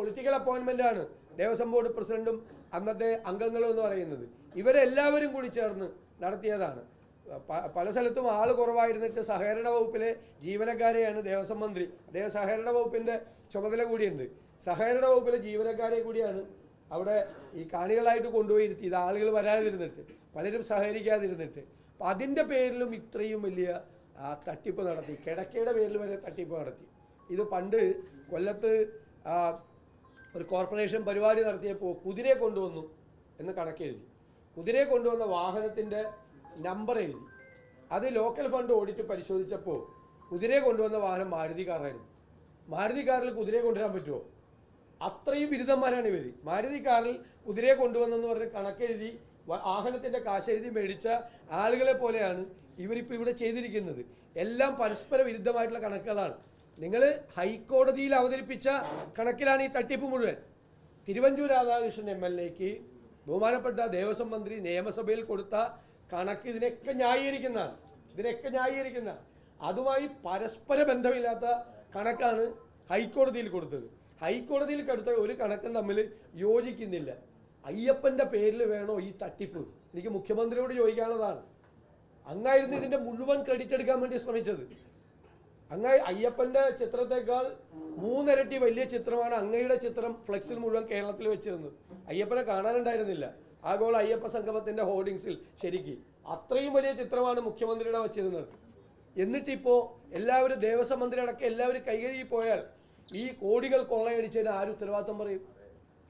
Political അപ്പോയിൻമെന്റ് ആണ് Devaswom board പ്രസിഡന്റും അന്നത്തെ അംഗങ്ങളും എന്ന് പറയുന്നത്. ഇവരെല്ലാവരും കൂടി ചേർന്ന് നടത്തിയതാണ്. പല സ്ഥലത്തും ആൾ കുറവായിരുന്നിട്ട് സഹകരണ വകുപ്പിലെ ജീവനക്കാരെയാണ് ദേവസ്വം മന്ത്രി. അദ്ദേഹം സഹകരണ വകുപ്പിന്റെ ചുമതല കൂടിയുണ്ട്. സഹകരണ വകുപ്പിലെ ജീവനക്കാരെ കൂടിയാണ് അവിടെ ഈ കാണികളായിട്ട് കൊണ്ടുപോയി ഇരുത്തിയത് ആളുകൾ വരാതിരുന്നിട്ട് പലരും സഹകരിക്കാതിരുന്നിട്ട്. അപ്പം അതിന്റെ പേരിലും ഇത്രയും വലിയ തട്ടിപ്പ് നടത്തി. കിടക്കയുടെ പേരിൽ വരെ തട്ടിപ്പ് നടത്തി. ഇത് പണ്ട് കൊല്ലത്ത് ഒരു കോർപ്പറേഷൻ പരിപാടി നടത്തിയപ്പോൾ കുതിരയെ കൊണ്ടുവന്നു എന്ന് കണക്കെഴുതി. കുതിരയെ കൊണ്ടുവന്ന വാഹനത്തിന്റെ നമ്പർ എഴുതി. അത് ലോക്കൽ ഫണ്ട് ഓഡിറ്റ് പരിശോധിച്ചപ്പോൾ കുതിരയെ കൊണ്ടുവന്ന വാഹനം മാരുതി കാറായിരുന്നു മാരുതി കാറിൽ കുതിരയെ കൊണ്ടുവരാൻ പറ്റുമോ അത്രയും ബിരുദന്മാരാണ് ഇവർ മാരുതി കാറിൽ കുതിരയെ കൊണ്ടുവന്നെന്ന് പറഞ്ഞ് കണക്കെഴുതി വാഹനത്തിന്റെ കാശെഴുതി മേടിച്ച ആളുകളെ പോലെയാണ് ഇവരിപ്പോൾ ഇവിടെ ചെയ്തിരിക്കുന്നത്. എല്ലാം പരസ്പര വിരുദ്ധമായിട്ടുള്ള കണക്കുകളാണ്. നിങ്ങൾ ഹൈക്കോടതിയിൽ അവതരിപ്പിച്ച കണക്കിലാണ് ഈ തട്ടിപ്പ് മുഴുവൻ. തിരുവഞ്ചൂർ രാധാകൃഷ്ണൻ എം എൽ എക്ക് ബഹുമാനപ്പെട്ട ദേവസ്വം മന്ത്രി നിയമസഭയിൽ കൊടുത്ത കണക്ക് ഇതിനൊക്കെ ന്യായീകരിക്കുന്നതാണ്. ഇതിനൊക്കെ ന്യായീകരിക്കുന്ന അതുമായി പരസ്പര ബന്ധമില്ലാത്ത കണക്കാണ് ഹൈക്കോടതിയിൽ കൊടുത്തത്. ഹൈക്കോടതിയിൽ കൊടുത്ത ഒരു കണക്കും തമ്മിൽ യോജിക്കുന്നില്ല. അയ്യപ്പന്റെ പേരിൽ വേണോ ഈ തട്ടിപ്പ്? എനിക്ക് മുഖ്യമന്ത്രിയോട് ചോദിക്കാനുള്ളതാണ്. അങ്ങായിരുന്നു ഇതിന്റെ മുഴുവൻ ക്രെഡിറ്റ് എടുക്കാൻ വേണ്ടി ശ്രമിച്ചത്. അങ്ങ അയ്യപ്പന്റെ ചിത്രത്തെക്കാൾ മൂന്നിരട്ടി വലിയ ചിത്രമാണ് അങ്ങയുടെ ചിത്രം ഫ്ലെക്സിൽ മുഴുവൻ കേരളത്തിൽ വെച്ചിരുന്നത്. അയ്യപ്പനെ കാണാനുണ്ടായിരുന്നില്ല. ആഗോള അയ്യപ്പ സംഗമത്തിന്റെ ഹോർഡിങ്സിൽ ശരിക്ക് അത്രയും വലിയ ചിത്രമാണ് മുഖ്യമന്ത്രിയുടെ വച്ചിരുന്നത്. എന്നിട്ടിപ്പോ എല്ലാവരും ദേവസ്വം മന്ത്രി അടക്കം എല്ലാവരും കൈകഴുകി പോയാൽ ഈ കോടികൾ കൊള്ളയടിച്ചതിന് ആര് ഉത്തരവാദിത്തം പറയും?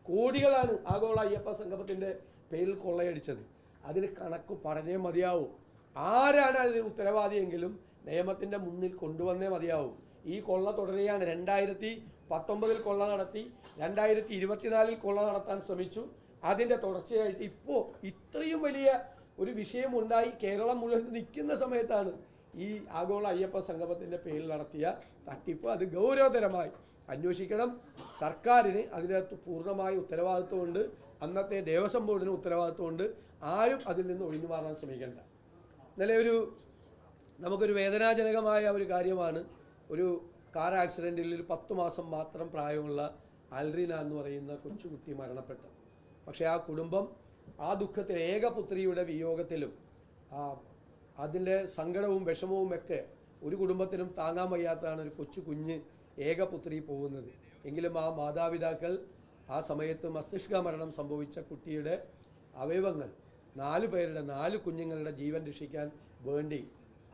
കോടികളാണ് ആഗോള അയ്യപ്പ സംഗമത്തിന്റെ പേരിൽ കൊള്ളയടിച്ചത്. അതിന് കണക്ക് പറഞ്ഞേ മതിയാവും. ആരാണ് അതിന് ഉത്തരവാദിയെങ്കിലും നിയമത്തിന്റെ മുന്നിൽ കൊണ്ടുവന്നേ മതിയാവും. ഈ കൊള്ള തുടരുകയാണ്. രണ്ടായിരത്തി പത്തൊമ്പതിൽ കൊള്ള നടത്തി രണ്ടായിരത്തി ഇരുപത്തിനാലിൽ കൊള്ള നടത്താൻ ശ്രമിച്ചു. അതിന്റെ തുടർച്ചയായിട്ട് ഇപ്പോൾ ഇത്രയും വലിയ ഒരു വിഷയം ഉണ്ടായി കേരളം മുഴുവൻ നിൽക്കുന്ന സമയത്താണ് ഈ ആഗോള അയ്യപ്പ സംഗമത്തിന്റെ പേരിൽ നടത്തിയ തട്ടിപ്പ്. അത് ഗൗരവതരമായി അന്വേഷിക്കണം. സർക്കാരിന് അതിനകത്ത് പൂർണമായ ഉത്തരവാദിത്വമുണ്ട്. അന്നത്തെ ദേവസ്വം ബോർഡിന് ഉത്തരവാദിത്വമുണ്ട്. ആരും അതിൽ നിന്ന് ഒഴിഞ്ഞു മാറാൻ ശ്രമിക്കേണ്ട. ഇന്നലെ ഒരു നമുക്കൊരു വേദനാജനകമായ ഒരു കാര്യമാണ്. ഒരു കാർ ആക്സിഡന്റിൽ ഒരു പത്ത് മാസം മാത്രം പ്രായമുള്ള അൽറീന എന്ന് പറയുന്ന കൊച്ചുകുട്ടി മരണപ്പെട്ടു. പക്ഷേ ആ കുടുംബം ആ ദുഃഖത്തിൽ ഏകപുത്രിയുടെ വിയോഗത്തിലും അതിന്റെ സങ്കടവും വിഷമവും ഒക്കെ ഒരു കുടുംബത്തിനും താങ്ങാൻ വയ്യാത്തതാണ് ഒരു കൊച്ചു കുഞ്ഞ് ഏകപുത്രി പോകുന്നത്. എങ്കിലും ആ മാതാപിതാക്കൾ ആ സമയത്ത് മസ്തിഷ്ക മരണം സംഭവിച്ച കുട്ടിയുടെ അവയവങ്ങൾ നാല് പേരുടെ നാല് കുഞ്ഞുങ്ങളുടെ ജീവൻ രക്ഷിക്കാൻ വേണ്ടി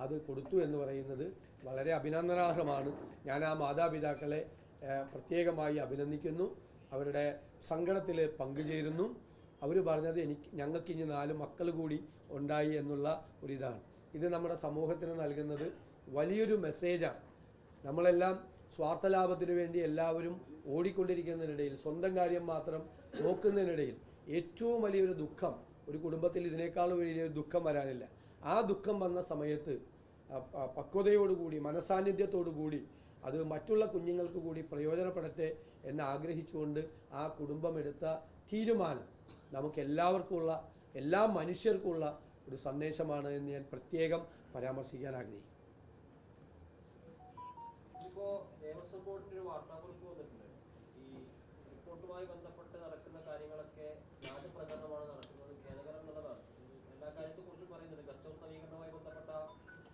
അത് കൊടുത്തു എന്ന് പറയുന്നത് വളരെ അഭിനന്ദനാർഹമാണ്. ഞാൻ ആ മാതാപിതാക്കളെ പ്രത്യേകമായി അഭിനന്ദിക്കുന്നു. അവരുടെ സങ്കടത്തിൽ പങ്കുചേരുന്നു. അവർ പറഞ്ഞത് എനിക്ക് ഞങ്ങൾക്ക് ഇനി നാല് മക്കൾ കൂടി ഉണ്ടായി എന്നുള്ള ഒരിതാണ്. ഇത് നമ്മുടെ സമൂഹത്തിന് നൽകുന്നത് വലിയൊരു മെസ്സേജാണ്. നമ്മളെല്ലാം സ്വാർത്ഥ ലാഭത്തിന് വേണ്ടി എല്ലാവരും ഓടിക്കൊണ്ടിരിക്കുന്നതിനിടയിൽ സ്വന്തം കാര്യം മാത്രം നോക്കുന്നതിനിടയിൽ ഏറ്റവും വലിയൊരു ദുഃഖം ഒരു കുടുംബത്തിൽ ഇതിനേക്കാൾ വലിയൊരു ദുഃഖം വരാനില്ല. ആ ദുഃഖം വന്ന സമയത്ത് പക്വതയോടുകൂടി മനസാന്നിധ്യത്തോടുകൂടി അത് മറ്റുള്ള കുഞ്ഞുങ്ങൾക്ക് കൂടി പ്രയോജനപ്പെടട്ടെ എന്ന് ആഗ്രഹിച്ചുകൊണ്ട് ആ കുടുംബം എടുത്ത തീരുമാനം നമുക്ക് എല്ലാവർക്കുമുള്ള എല്ലാ മനുഷ്യർക്കുമുള്ള ഒരു സന്ദേശമാണ് എന്ന് ഞാൻ പ്രത്യേകം പരാമർശിക്കാൻ ആഗ്രഹിക്കുന്നു. ഇപ്പോൾ ദേവസ്വം ബോർഡിന്റെ ഒരു വാർത്താക്കുറിപ്പ് വന്നിട്ടുണ്ട്. ഈ റിപ്പോർട്ടുമായി ബന്ധപ്പെട്ട് നവീകരണവുമായി ബന്ധപ്പെട്ട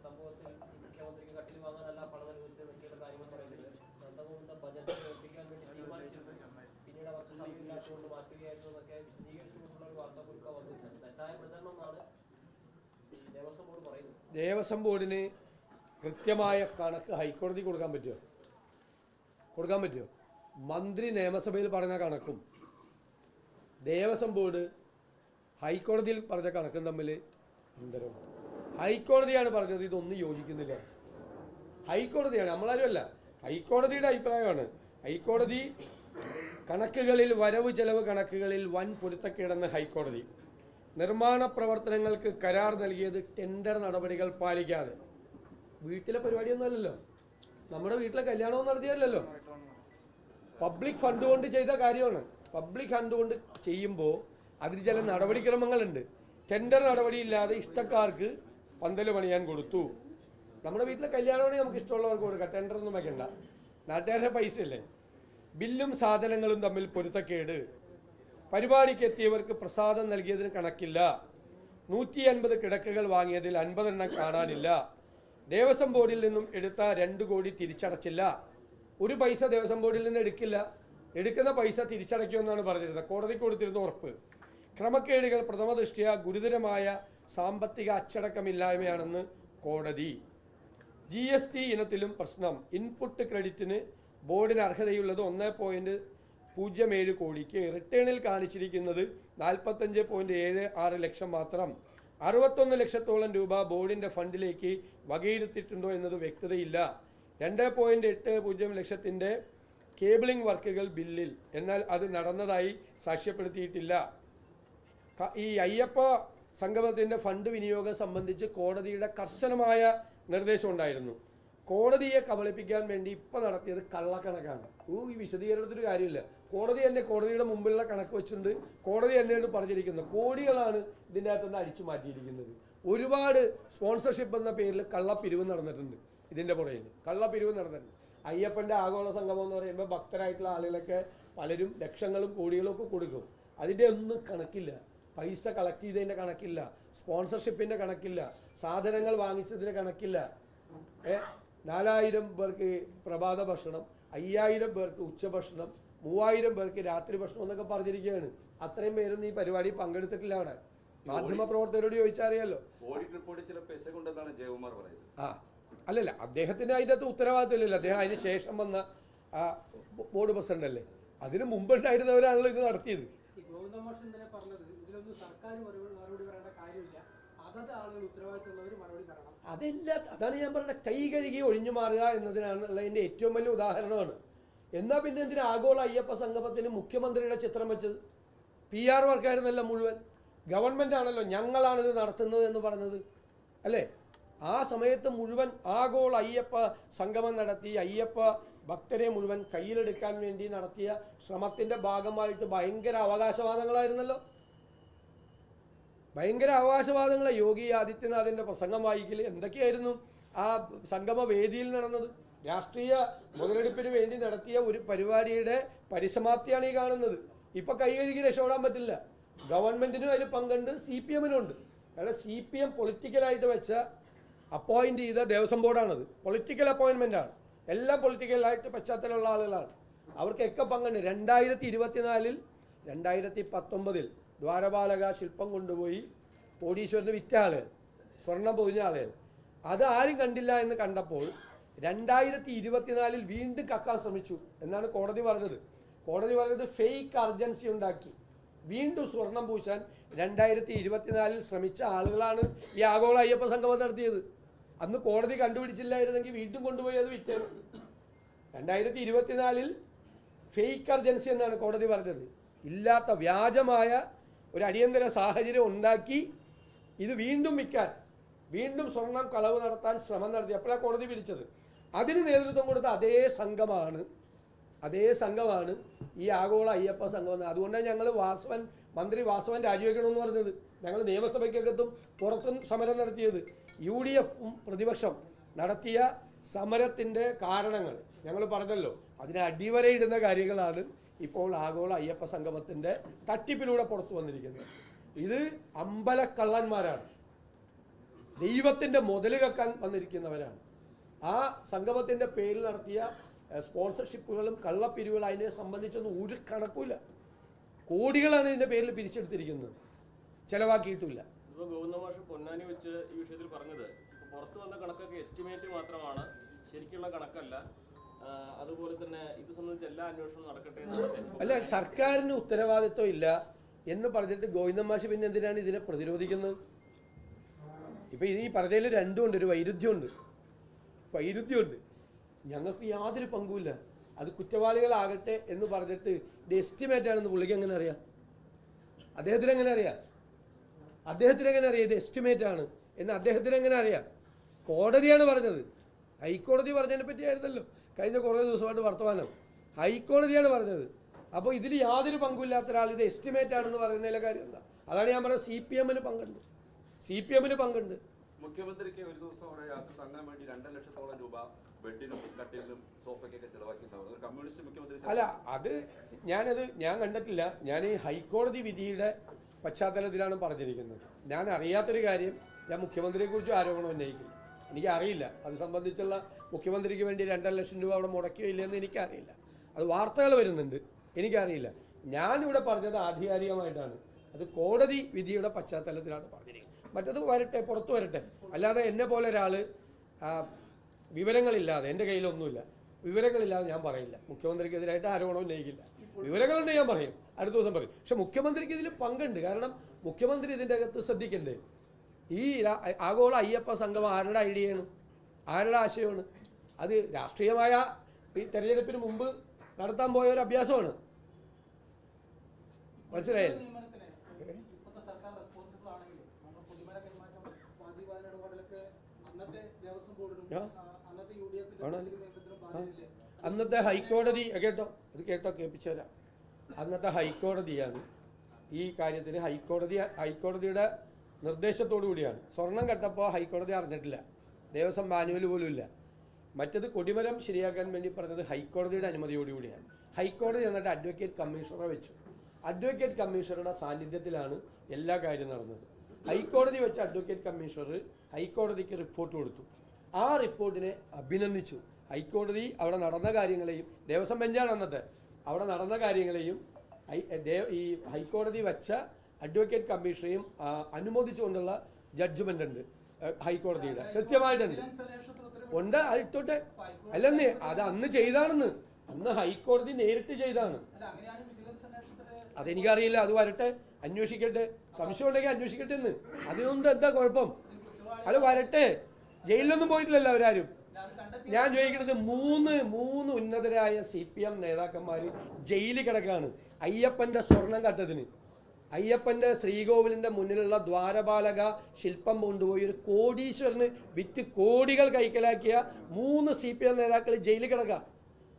സംഭവത്തിൽ മുഖ്യമന്ത്രിക്ക് കട്ടിൽ വാങ്ങാനല്ല പണം അനുവദിച്ചതൊക്കെയുള്ള കാര്യങ്ങൾ പറയുന്നുണ്ട്. നന്ദകുണ്ട ബജറ്റ് പ്രവർത്തിക്കാൻ വേണ്ടി തീരുമാനിച്ചിരുന്നു. പിന്നീട് അവർക്ക് സമയമില്ലാത്തതുകൊണ്ട് മാറ്റുകയായിരുന്നു എന്നൊക്കെ വിശദീകരിച്ചുകൊണ്ടുള്ള ഒരു വാർത്താക്കുറിപ്പ് വന്നിട്ടുണ്ട്. തെറ്റായ പ്രചരണം ദേവസ്വം ബോർഡ് പറയുന്നത്. ദേവസ്വം ബോർഡിന് കൃത്യമായ കണക്ക് ഹൈക്കോടതി കൊടുക്കാൻ പറ്റുമോ? കൊടുക്കാൻ പറ്റുമോ? മന്ത്രി നിയമസഭയിൽ പറഞ്ഞ കണക്കും ദേവസ്വം ബോർഡ് ഹൈക്കോടതിയിൽ പറഞ്ഞ കണക്കും തമ്മിൽ അന്തരമുണ്ട്. ഹൈക്കോടതിയാണ് പറഞ്ഞത് ഇതൊന്നും യോജിക്കുന്നില്ല. ഹൈക്കോടതിയാണ് നമ്മളാരും അല്ല. ഹൈക്കോടതിയുടെ അഭിപ്രായമാണ്. ഹൈക്കോടതി കണക്കുകളിൽ വരവ് ചെലവ് കണക്കുകളിൽ വൻ പൊരുത്തക്കേടെന്ന് ഹൈക്കോടതി. നിർമ്മാണ പ്രവർത്തനങ്ങൾക്ക് കരാർ നൽകിയത് ടെൻഡർ നടപടികൾ പാലിക്കാതെ. വീട്ടിലെ പരിപാടിയൊന്നും അല്ലല്ലോ. നമ്മുടെ വീട്ടിലെ കല്യാണവും നടത്തിയല്ലോ പബ്ലിക് ഫണ്ട് കൊണ്ട് ചെയ്ത കാര്യമാണ്. പബ്ലിക് ഫണ്ട് കൊണ്ട് ചെയ്യുമ്പോൾ അതിന് ചില നടപടിക്രമങ്ങളുണ്ട്. ടെൻഡർ നടപടിയില്ലാതെ ഇഷ്ടക്കാർക്ക് പന്തൽ പണിയാൻ കൊടുത്തു. നമ്മുടെ വീട്ടിലെ കല്യാണമാണെങ്കിൽ നമുക്ക് ഇഷ്ടമുള്ളവർക്ക് കൊടുക്കാം. ടെൻഡർ ഒന്നും വെക്കണ്ട. നാട്ടുകാരുടെ പൈസ അല്ലേ ബില്ലും സാധനങ്ങളും തമ്മിൽ പൊരുത്തക്കേട്. പരിപാടിക്ക് എത്തിയവർക്ക് പ്രസാദം നൽകിയതിന് കണക്കില്ല. നൂറ്റി അൻപത് കിടക്കകൾ വാങ്ങിയതിൽ അൻപതെണ്ണം കാണാനില്ല. ദേവസ്വം ബോർഡിൽ നിന്നും എടുത്ത രണ്ട് കോടി തിരിച്ചടച്ചില്ല. ഒരു പൈസ ദേവസ്വം ബോർഡിൽ നിന്ന് എടുക്കില്ല. എടുക്കുന്ന പൈസ തിരിച്ചടയ്ക്കുമെന്നാണ് പറഞ്ഞിരുന്നത്. കോടതി കൊടുത്തിരുന്ന ഉറപ്പ്. ക്രമക്കേടുകൾ പ്രഥമദൃഷ്ടിയ ഗുരുതരമായ സാമ്പത്തിക അച്ചടക്കമില്ലായ്മയാണെന്ന് കോടതി. ജി എസ് ടി ഇനത്തിലും പ്രശ്നം. ഇൻപുട്ട് ക്രെഡിറ്റിന് ബോർഡിന് അർഹതയുള്ളത് ഒന്ന് പോയിന്റ് പൂജ്യം ഏഴ് കോടിക്ക്. റിട്ടേണിൽ കാണിച്ചിരിക്കുന്നത് നാൽപ്പത്തഞ്ച് പോയിന്റ് ഏഴ് ആറ് ലക്ഷം മാത്രം. അറുപത്തൊന്ന് ലക്ഷത്തോളം രൂപ ബോർഡിന്റെ ഫണ്ടിലേക്ക് വകയിരുത്തിയിട്ടുണ്ടോ എന്നത് വ്യക്തതയില്ല. രണ്ട് പോയിന്റ് എട്ട് പൂജ്യം ലക്ഷത്തിന്റെ കേബിളിംഗ് വർക്കുകൾ ബില്ലിൽ. എന്നാൽ അത് നടന്നതായി സാക്ഷ്യപ്പെടുത്തിയിട്ടില്ല. ഈ അയ്യപ്പ സംഗമത്തിന്റെ ഫണ്ട് വിനിയോഗം സംബന്ധിച്ച് കോടതിയുടെ കർശനമായ നിർദ്ദേശം ഉണ്ടായിരുന്നു. കോടതിയെ കബളിപ്പിക്കാൻ വേണ്ടി ഇപ്പം നടത്തിയത് കള്ളക്കണക്കാണ്. ഓ ഈ വിശദീകരണത്തിന് കാര്യമില്ല. കോടതി തന്നെ കോടതിയുടെ മുമ്പിലുള്ള കണക്ക് വെച്ചിട്ടുണ്ട്. കോടതി തന്നെയാണ് പറഞ്ഞിരിക്കുന്നത് കോടികളാണ് ഇതിന്റെ അകത്തുനിന്ന് അടിച്ചു മാറ്റിയിരിക്കുന്നത്. ഒരുപാട് സ്പോൺസർഷിപ്പ് എന്ന പേരിൽ കള്ളപ്പിരിവ് നടന്നിട്ടുണ്ട് ഇതിന്റെ പുറയിൽ കള്ളപ്പിരിവ് നടന്നിട്ടുണ്ട്. അയ്യപ്പന്റെ ആഗോള സംഗമം എന്ന് പറയുമ്പോൾ ഭക്തരായിട്ടുള്ള ആളുകളൊക്കെ പലരും ലക്ഷങ്ങളും കോടികളും ഒക്കെ കൊടുക്കും. അതിന്റെ ഒന്നും കണക്കില്ല. പൈസ കളക്ട് ചെയ്തതിന്റെ കണക്കില്ല. സ്പോൺസർഷിപ്പിന്റെ കണക്കില്ല. സാധനങ്ങൾ വാങ്ങിച്ചതിന്റെ കണക്കില്ല. ഏ? നാലായിരം പേർക്ക് പ്രഭാത ഭക്ഷണം അയ്യായിരം പേർക്ക് ഉച്ചഭക്ഷണം മൂവായിരം പേർക്ക് രാത്രി ഭക്ഷണം എന്നൊക്കെ പറഞ്ഞിരിക്കുകയാണ്. അത്രയും പേരൊന്നും ഈ പരിപാടി പങ്കെടുത്തിട്ടില്ല അവിടെ. മാധ്യമ പ്രവർത്തകരോട് ചോദിച്ചറിയാലോ ഓഡിറ്റ് റിപ്പോർട്ടിൽ ചില പെശ കൊണ്ടെന്നാണ് ജയകുമാർ പറയുന്നത്. ആ. അല്ലല്ല അദ്ദേഹത്തിന് അതിന്റെ അകത്ത് ഉത്തരവാദിത്തമില്ലല്ലോ. അദ്ദേഹം അതിന് ശേഷം വന്ന ആ ബോർഡ് പ്രസിഡന്റ് അല്ലേ? അതിന് മുമ്പുണ്ടായിരുന്നവരാണല്ലോ ഇത് നടത്തിയത്. ഈ ഗോവിന്ദമാഷ് ഇന്നലെ പറഞ്ഞത് ഇതിലൊന്നും പറയേണ്ട കാര്യമില്ല. ആളുകൾ ഉത്തരവാദിത്തമുള്ളവർ അതെല്ല അതാണ് ഞാൻ പറഞ്ഞ കൈ കഴുകി ഒഴിഞ്ഞു മാറുക എന്നതിനാണ് എന്നതിനാണുള്ളതിന്റെ ഏറ്റവും വലിയ ഉദാഹരണമാണ്. എന്നാ പിന്നെ എന്തിനാ ആഗോള അയ്യപ്പ സംഗമത്തിന് മുഖ്യമന്ത്രിയുടെ ചിത്രം വെച്ചത്? പി ആർ വർക്കായിരുന്നല്ല മുഴുവൻ. ഗവൺമെന്റ് ആണല്ലോ ഞങ്ങളാണിത് നടത്തുന്നത് എന്ന് പറഞ്ഞത്. അല്ലേ? ആ സമയത്ത് മുഴുവൻ ആഗോള അയ്യപ്പ സംഗമം നടത്തി അയ്യപ്പ ഭക്തരെ മുഴുവൻ കയ്യിലെടുക്കാൻ വേണ്ടി നടത്തിയ ശ്രമത്തിന്റെ ഭാഗമായിട്ട് ഭയങ്കര അവകാശവാദങ്ങളായിരുന്നല്ലോ. ഭയങ്കര അവകാശവാദങ്ങളെ യോഗി ആദിത്യനാഥിന്റെ പ്രസംഗം വായിക്കൽ എന്തൊക്കെയായിരുന്നു ആ സംഗമ വേദിയിൽ നടന്നത്? രാഷ്ട്രീയ മുതലെടുപ്പിന് വേണ്ടി നടത്തിയ ഒരു പരിപാടിയുടെ പരിസമാപ്തിയാണ് ഈ കാണുന്നത്. ഇപ്പൊ കൈകഴുകി രക്ഷപ്പെടാൻ പറ്റില്ല. ഗവൺമെന്റിനും അതിൽ പങ്കുണ്ട് സി പി എമ്മിനും ഉണ്ട്. കാരണം സി പി എം പൊളിറ്റിക്കലായിട്ട് വെച്ച അപ്പോയിന്റ് ചെയ്ത ദേവസ്വം ബോർഡാണത്. പൊളിറ്റിക്കൽ അപ്പോയിന്റ്മെന്റ് ആണ്. എല്ലാം പൊളിറ്റിക്കലായിട്ട് പശ്ചാത്തലമുള്ള ആളുകളാണ്. അവർക്കൊക്കെ പങ്കുണ്ട്. രണ്ടായിരത്തി ഇരുപത്തിനാലിൽ രണ്ടായിരത്തി പത്തൊമ്പതിൽ ദ്വാരപാലക ശില്പം കൊണ്ടുപോയി കോടീശ്വരന് വിറ്റ സ്വർണം പൊതിഞ്ഞ അത് ആരും കണ്ടില്ല എന്ന് കണ്ടപ്പോൾ രണ്ടായിരത്തി ഇരുപത്തിനാലിൽ വീണ്ടും കക്കാൻ ശ്രമിച്ചു എന്നാണ് കോടതി പറഞ്ഞത്. കോടതി പറഞ്ഞത് ഫേക്ക് അർജൻസി ഉണ്ടാക്കി. വീണ്ടും സ്വർണം പൂശാൻ രണ്ടായിരത്തി ഇരുപത്തിനാലിൽ ശ്രമിച്ച ആളുകളാണ് ഈ ആഗോള അയ്യപ്പ സംഗമം നടത്തിയത്. അന്ന് കോടതി കണ്ടുപിടിച്ചില്ലായിരുന്നെങ്കിൽ വീണ്ടും കൊണ്ടുപോയി അത് വിറ്റത് രണ്ടായിരത്തി ഇരുപത്തിനാലിൽ ഫേക്ക് അർജൻസി എന്നാണ് കോടതി പറഞ്ഞത്. ഇല്ലാത്ത വ്യാജമായ ഒരു അടിയന്തര സാഹചര്യം ഉണ്ടാക്കി ഇത് വീണ്ടും വിൽക്കാൻ വീണ്ടും സ്വർണം കളവ് നടത്താൻ ശ്രമം നടത്തി. അപ്പോഴാണ് കോടതി പിടിച്ചത് അതിന് നേതൃത്വം കൊടുത്ത അതേ സംഘമാണ് അതേ സംഘമാണ് ഈ ആഗോള അയ്യപ്പ സംഘം. അതുകൊണ്ടാണ് ഞങ്ങൾ വാസവൻ മന്ത്രി വാസവൻ രാജിവെക്കണമെന്ന് പറഞ്ഞത്. ഞങ്ങൾ നിയമസഭയ്ക്കകത്തും പുറത്തും സമരം നടത്തിയത്. യു ഡി എഫും പ്രതിപക്ഷം നടത്തിയ സമരത്തിന്റെ കാരണങ്ങൾ ഞങ്ങൾ പറഞ്ഞല്ലോ. അതിനെ അടിവരയിടുന്ന കാര്യങ്ങളാണ് ഇപ്പോൾ ആഗോള അയ്യപ്പ സംഗമത്തിന്റെ തട്ടിപ്പിലൂടെ പുറത്തു വന്നിരിക്കുന്നത് ഇത് അമ്പലക്കള്ളന്മാരാണ്. ദൈവത്തിന്റെ മുതൽ കക്കാൻ വന്നിരിക്കുന്നവരാണ്. ആ സംഗമത്തിന്റെ പേരിൽ നടത്തിയ സ്പോൺസർഷിപ്പുകളും കള്ളപ്പിരിവുകളും അതിനെ സംബന്ധിച്ചൊന്നും ഒരു കണക്കുമില്ല. കോടികളാണ് ഇതിന്റെ പേരിൽ പിരിച്ചെടുത്തിരിക്കുന്നത്. ചെലവാക്കിയിട്ടില്ല പൊന്നാനി വെച്ച് ഈ വിഷയത്തിൽ പറഞ്ഞത് പുറത്തു വന്ന കണക്കൊക്കെ എസ്റ്റിമേറ്റ് മാത്രമാണ്. ശരിക്കുള്ള കണക്കല്ല. അതുപോലെ തന്നെ ഇത് സംബന്ധിച്ച് എല്ലാ അന്വേഷണവും നടക്കട്ടെ അല്ല സർക്കാരിന് ഉത്തരവാദിത്വം ഇല്ല എന്ന് പറഞ്ഞിട്ട് ഗോവിന്ദമാഷി പിന്നെ എന്തിനാണ് ഇതിനെ പ്രതിരോധിക്കുന്നത്? ഇപ്പൊ ഈ പറഞ്ഞതിൽ രണ്ടുമുണ്ട് ഒരു വൈരുദ്ധ്യമുണ്ട്. വൈരുദ്ധ്യമുണ്ട്. ഞങ്ങൾക്ക് യാതൊരു പങ്കുമില്ല. അത് കുറ്റവാളികളാകട്ടെ എന്ന് പറഞ്ഞിട്ട് ഇത് എസ്റ്റിമേറ്റ് ആണെന്ന് പുള്ളിക്ക് എങ്ങനെ അറിയാം? അദ്ദേഹത്തിന് എങ്ങനെ അറിയാം? അദ്ദേഹത്തിന് എങ്ങനെ അറിയാം ഇത് എസ്റ്റിമേറ്റ് ആണ് എന്ന് അദ്ദേഹത്തിന് എങ്ങനെ അറിയാം? കോടതിയാണ് പറഞ്ഞത്. ഹൈക്കോടതി പറഞ്ഞതിനെ പറ്റിയായിരുന്നല്ലോ. കഴിഞ്ഞ കുറേ ദിവസമായിട്ട് വർത്തമാനം. ഹൈക്കോടതിയാണ് പറഞ്ഞത്. അപ്പോൾ ഇതിൽ യാതൊരു പങ്കുമില്ലാത്ത ഒരാൾ ഇത് എസ്റ്റിമേറ്റ് ആണെന്ന് പറയുന്നതിലെ കാര്യം എന്താ? അതാണ് ഞാൻ പറഞ്ഞത് സി പി എമ്മിന് പങ്കുണ്ട്. സി പി എമ്മിന് പങ്കുണ്ട്. മുഖ്യമന്ത്രിക്ക് ഒരു ദിവസം അവിടെ യാത്ര തങ്ങാൻ വേണ്ടി രണ്ടര ലക്ഷത്തോളം രൂപ ബെഡിനും കട്ടിലിനും സോഫയ്ക്കൊക്കെ ചെലവാക്കിയിട്ടുണ്ടാവുന്നത് കമ്മ്യൂണിസ്റ്റ് മുഖ്യമന്ത്രി അല്ല അത് ഞാനത് ഞാൻ കണ്ടിട്ടില്ല. ഞാൻ ഈ ഹൈക്കോടതി വിധിയുടെ പശ്ചാത്തലത്തിലാണ് പറഞ്ഞിരിക്കുന്നത്. ഞാൻ അറിയാത്തൊരു കാര്യം ഞാൻ മുഖ്യമന്ത്രിയെക്കുറിച്ച് ആരോപണം ഉന്നയിക്കില്ല. എനിക്ക് അറിയില്ല അത് സംബന്ധിച്ചുള്ള മുഖ്യമന്ത്രിക്ക് വേണ്ടി രണ്ടര ലക്ഷം രൂപ അവിടെ മുടക്കിയോ ഇല്ലെന്ന് എനിക്കറിയില്ല. അത് വാർത്തകൾ വരുന്നുണ്ട്. എനിക്കറിയില്ല. ഞാനിവിടെ പറഞ്ഞത് ആധികാരികമായിട്ടാണ്. അത് കോടതി വിധിയുടെ പശ്ചാത്തലത്തിലാണ് പറഞ്ഞിരിക്കുന്നത്. മറ്റത് വരട്ടെ പുറത്തു വരട്ടെ. അല്ലാതെ എന്നെ പോലെ ഒരാൾ വിവരങ്ങളില്ലാതെ എന്റെ കയ്യിലൊന്നുമില്ല. വിവരങ്ങളില്ലാതെ ഞാൻ പറയില്ല. മുഖ്യമന്ത്രിക്കെതിരായിട്ട് ആരോപണം ഉന്നയിക്കില്ല. വിവരങ്ങളുണ്ട് ഞാൻ പറയും. അടുത്ത ദിവസം പറയും. പക്ഷെ മുഖ്യമന്ത്രിക്ക് ഇതിൽ പങ്കുണ്ട്. കാരണം മുഖ്യമന്ത്രി ഇതിന്റെ അകത്ത് ശ്രദ്ധിക്കണ്ടേ? ഈ ആഗോള അയ്യപ്പ സംഘം ആരുടെ ഐഡിയയാണ്? ആരുടെ ആശയമാണ്? അത് രാഷ്ട്രീയമായ ഈ തെരഞ്ഞെടുപ്പിന് മുമ്പ് നടത്താൻ പോയ ഒരു അഭ്യാസമാണ്. മനസ്സിലായില്ലേ. അന്നത്തെ ഹൈക്കോടതി കേട്ടോ അത് കേട്ടോ കേൾപ്പിച്ചുതരാം. അന്നത്തെ ഹൈക്കോടതിയാണ് ഈ കാര്യത്തിന് ഹൈക്കോടതി ഹൈക്കോടതിയുടെ നിർദ്ദേശത്തോടു കൂടിയാണ്. സ്വർണം കട്ടപ്പോൾ ഹൈക്കോടതി അറിഞ്ഞിട്ടില്ല. ദേവസ്വം മാനുവൽ പോലും ഇല്ല. മറ്റത് കൊടിമരം ശരിയാക്കാൻ വേണ്ടി പറഞ്ഞത് ഹൈക്കോടതിയുടെ അനുമതിയോടുകൂടിയാണ് ഹൈക്കോടതി എന്നിട്ട് അഡ്വക്കേറ്റ് കമ്മീഷണറെ വെച്ചു. അഡ്വക്കേറ്റ് കമ്മീഷണറുടെ സാന്നിധ്യത്തിലാണ് എല്ലാ കാര്യം നടന്നത്. ഹൈക്കോടതി വെച്ച അഡ്വക്കേറ്റ് കമ്മീഷണർ ഹൈക്കോടതിക്ക് റിപ്പോർട്ട് കൊടുത്തു. ആ റിപ്പോർട്ടിനെ അഭിനന്ദിച്ചു. ഹൈക്കോടതി അവിടെ നടന്ന കാര്യങ്ങളെയും ദേവസ്വം ബെഞ്ചാണ് അന്നത്തെ അവിടെ നടന്ന കാര്യങ്ങളെയും ഈ ഹൈക്കോടതി വെച്ച അഡ്വക്കേറ്റ് കമ്മീഷനെയും അനുമോദിച്ചുകൊണ്ടുള്ള ജഡ്ജ്മെന്റ് ഉണ്ട് ഹൈക്കോടതിയുടെ. കൃത്യമായിട്ടുണ്ട്. ഉണ്ട് അതിട്ടോട്ടെ അല്ലെന്നേ അത് അന്ന് ചെയ്താണെന്ന്. അന്ന് ഹൈക്കോടതി നേരിട്ട് ചെയ്താണ്. അതെനിക്കറിയില്ല അത് വരട്ടെ. അന്വേഷിക്കട്ടെ. സംശയം ഉണ്ടെങ്കിൽ അന്വേഷിക്കട്ടെ എന്ന്. അതിനൊന്നും എന്താ കുഴപ്പം? അത് വരട്ടെ. ജയിലിലൊന്നും പോയിട്ടില്ലല്ലോ അവരാരും. ഞാൻ ചോദിക്കുന്നത് മൂന്ന് മൂന്ന് ഉന്നതരായ സി പി എം നേതാക്കന്മാർ ജയിലിൽ കിടക്കാണ് അയ്യപ്പന്റെ സ്വർണം കട്ടതിന്. അയ്യപ്പന്റെ ശ്രീകോവിലിന്റെ മുന്നിലുള്ള ദ്വാരപാലക ശില്പം കൊണ്ടുപോയി ഒരു കോടീശ്വരന് വിറ്റ് കോടികൾ കൈക്കലാക്കിയ മൂന്ന് സി പി എം നേതാക്കൾ ജയിലിൽ കിടക്കുക.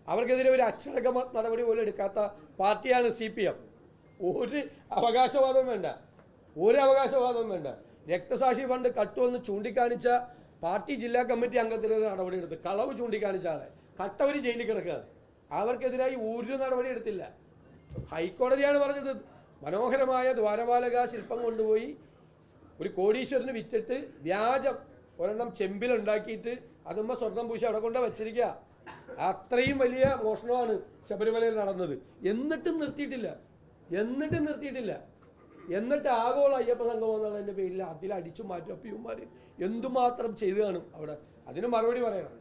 അവർക്കെതിരെ ഒരു അച്ചടക്ക നടപടി പോലും എടുക്കാത്ത പാർട്ടിയാണ് സി പി എം. ഒരു അവകാശവാദവും വേണ്ട. ഒരു അവകാശവാദവും വേണ്ട. രക്തസാക്ഷി ഫണ്ട് കട്ടുവെന്ന് ചൂണ്ടിക്കാണിച്ച പാർട്ടി ജില്ലാ കമ്മിറ്റി അംഗത്തിനെതിരെ നടപടിയെടുത്ത് കളവ് ചൂണ്ടിക്കാണിച്ച ആളെ. കട്ടവര് ജയിലിൽ കിടക്കുകയാണ്. അവർക്കെതിരായി ഒരു നടപടി എടുത്തില്ല. ഹൈക്കോടതിയാണ് പറഞ്ഞത്. മനോഹരമായ ദ്വാരപാലക ശില്പം കൊണ്ടുപോയി ഒരു കോടീശ്വരന് വിറ്റിട്ട് വ്യാജം ഒരെണ്ണം ചെമ്പിലുണ്ടാക്കിയിട്ട് അതുമ്മ സ്വർണം പൂശി അവിടെ കൊണ്ട് വെച്ചിരിക്കുക അത്രയും വലിയ മോഷണമാണ് ശബരിമലയിൽ നടന്നത്. എന്നിട്ടും നിർത്തിയിട്ടില്ല. എന്നിട്ടും നിർത്തിയിട്ടില്ല. എന്നിട്ട് ആഗോള അയ്യപ്പ സംഗമം എന്നുള്ളതിന്റെ പേരിൽ അതിലടിച്ചു മാറ്റി മാറ്റും എന്തുമാത്രം ചെയ്തു കാണും അവിടെ. അതിന് മറുപടി പറയണം.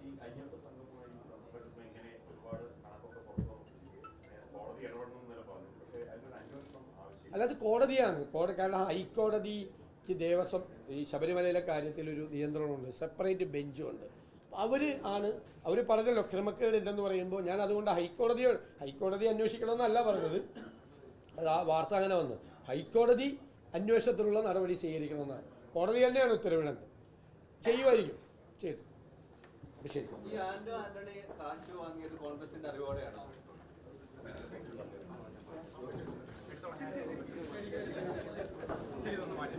അല്ലാതെ കോടതിയാണ്. കോടതി കാരണം ഹൈക്കോടതിക്ക് ദേവസ്വം ഈ ശബരിമലയിലെ കാര്യത്തിൽ ഒരു നിയന്ത്രണമുണ്ട്. സെപ്പറേറ്റ് ബെഞ്ചും ഉണ്ട്. അവർ ആണ് അവർ പറഞ്ഞല്ലോ ക്രമക്കേട് ഇല്ലെന്ന് പറയുമ്പോൾ ഞാൻ അതുകൊണ്ട് ഹൈക്കോടതി ഹൈക്കോടതി അന്വേഷിക്കണമെന്നല്ല പറഞ്ഞത്. അത് ആ വാർത്ത അങ്ങനെ വന്നു. ഹൈക്കോടതി അന്വേഷണത്തിനുള്ള നടപടി സ്വീകരിക്കണമെന്നാണ്. കോടതി തന്നെയാണ് ഉത്തരവിടുന്നത്. ചെയ്യുമായിരിക്കും. ചെയ്തു. ശരി. മാറ്റി.